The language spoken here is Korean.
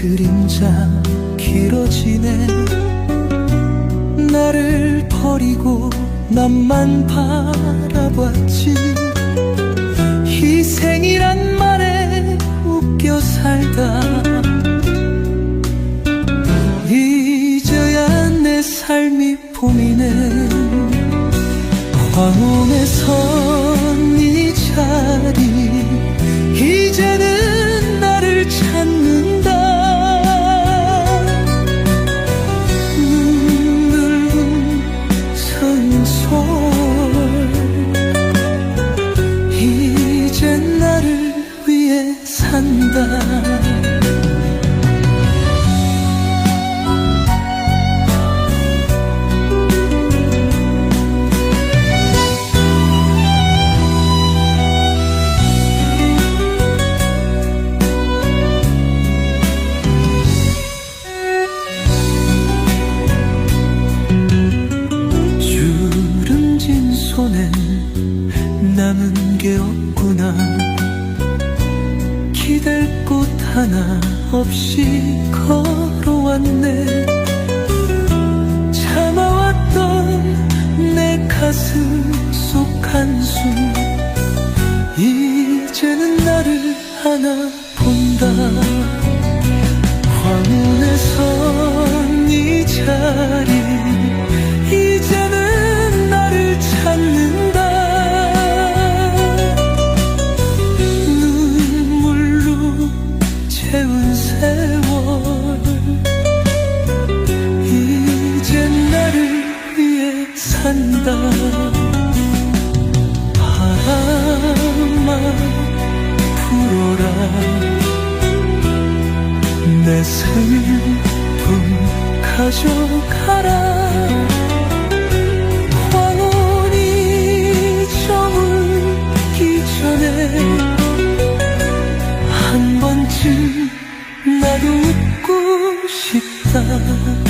그림자 길어지네 나를 버리고 남만 바라봤지. 희생이란 말에 웃겨 살다. 이제야 내 삶이 봄이네. 황혼에선 이 자리. 이제는 손엔 남은 게 없구나. 기댈 곳 하나 없이 걸어왔네. 참아왔던 내 가슴 속 한숨. 이제는 나를 안아본다 간다. 바람아 불어라. 내 슬픔 가져가라. 황혼이 저물기 전에 한 번쯤 나도 웃고 싶다.